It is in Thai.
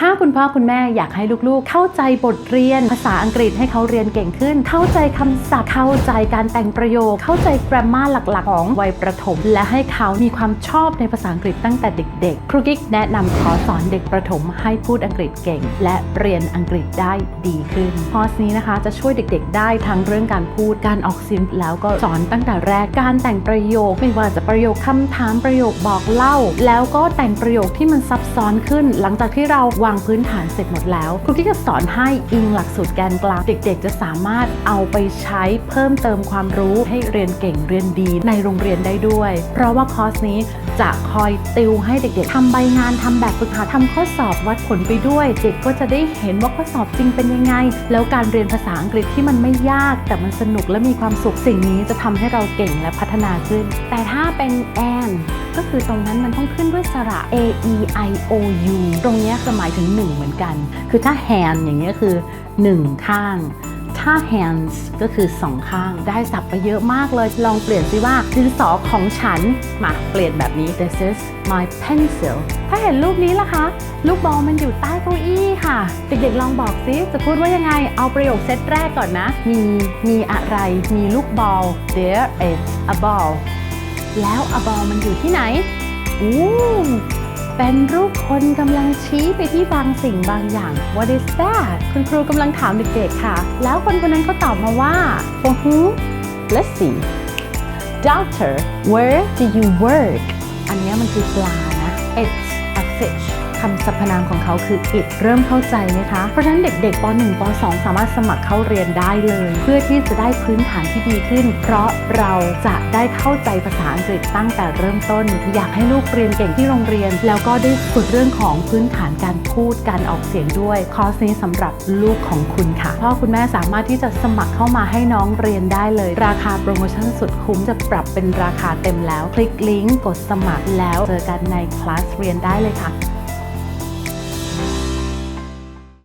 ถ้าคุณพ่อคุณแม่อยากให้ลูกๆ เข้าใจบทเรียน ภาษาอังกฤษให้เขาเรียนเก่งขึ้น เข้าใจคำศัพท์เข้าใจการแต่งประโยค เข้าใจ grammar หลักๆ ของวัยประถม และให้เขามีความชอบในภาษาอังกฤษตั้งแต่เด็กๆ ครูกิ๊กแนะนำขอสอนเด็กประถมให้พูดอังกฤษเก่ง และเรียนอังกฤษได้ดีขึ้นคอร์สนี้นะคะจะช่วยเด็กๆ ได้ทั้งเรื่องการพูดการออกเสียงแล้วก็สอนตั้งแต่แรกการแต่งประโยค ไม่ว่าจะประโยคคำถามประโยคบอกเล่า แล้วก็แต่งประโยคที่มันซับซ้อนขึ้น หลังจากที่เราวางพื้นฐานเสร็จหมดแล้วครูกิ๊กจะสอนให้อิงหลักสูตรแกนกลาง เด็กๆ จะสามารถเอาไปใช้เพิ่มเติมความรู้ให้เรียนเก่งเรียนดีในโรงเรียนได้ด้วย เพราะว่าคอร์สนี้จะคอยติวให้เด็กๆทำใบงานทำแบบฝึกหัดทำข้อสอบวัดผลไปด้วย เด็กก็จะได้เห็นว่าข้อสอบจริงเป็นยังไง แล้วการเรียนภาษาอังกฤษที่มันไม่ยาก แต่มันสนุกและมีความสุขสิ่งนี้จะทำให้เราเก่งและพัฒนาขึ้น แต่ถ้าเป็นแอน ก็คือตรงนั้นมันต้องขึ้นด้วยสระ a e i o u ตรงนี้จะหมายถึง 1 เหมือนกัน คือถ้า hand อย่างเงี้ยคือ 1 ข้าง ถ้า hands ก็คือ 2 ข้าง ได้สับไปเยอะมากเลย ลองเปลี่ยนซิว่าดินสอของฉัน มาเปลี่ยนแบบนี้ this is my pencil ถ้าเห็นรูปนี้ล่ะคะ ลูกบอลมันอยู่ใต้เก้าอี้ค่ะ เด็กๆลองบอกซิจะพูดว่ายังไง เอาประโยคเซตแรกก่อนนะ มี มีอะไร มีลูกบอล there is a ball แล้วอบอลมันอยู่ที่ไหนอู้เป็นรูปคนกำลังชี้ไปที่บางสิ่งบางอย่าง What is that คุณครูกำลังถามเด็กๆค่ะ แล้วคนคนนั้นก็ตอบมาว่า For who Let's see Doctor where do you work อันนี้มันคือปลานะ It's a fish คำสรรพนามของเขาคือ it เริ่มเข้าใจไหมคะ เพราะฉะนั้นเด็กๆป .1 ป .2 สามารถสมัครเข้าเรียนได้เลย เพื่อที่จะได้พื้นฐานที่ดีขึ้น เพราะเราจะได้เข้าใจภาษาอังกฤษตั้งแต่เริ่มต้น อยากให้ลูกเรียนเก่งที่โรงเรียน แล้วก็ได้ฝึกเรื่องของพื้นฐานการพูดการออกเสียงด้วยคอร์สนี้สำหรับลูกของคุณค่ะพ่อคุณแม่สามารถที่จะสมัครเข้ามาให้น้องเรียนได้เลย ราคาโปรโมชั่นสุดคุ้มจะปรับเป็นราคาเต็มแล้ว คลิกลิงก์กดสมัครแล้วเจอกันในคลาสเรียนได้เลยค่ะ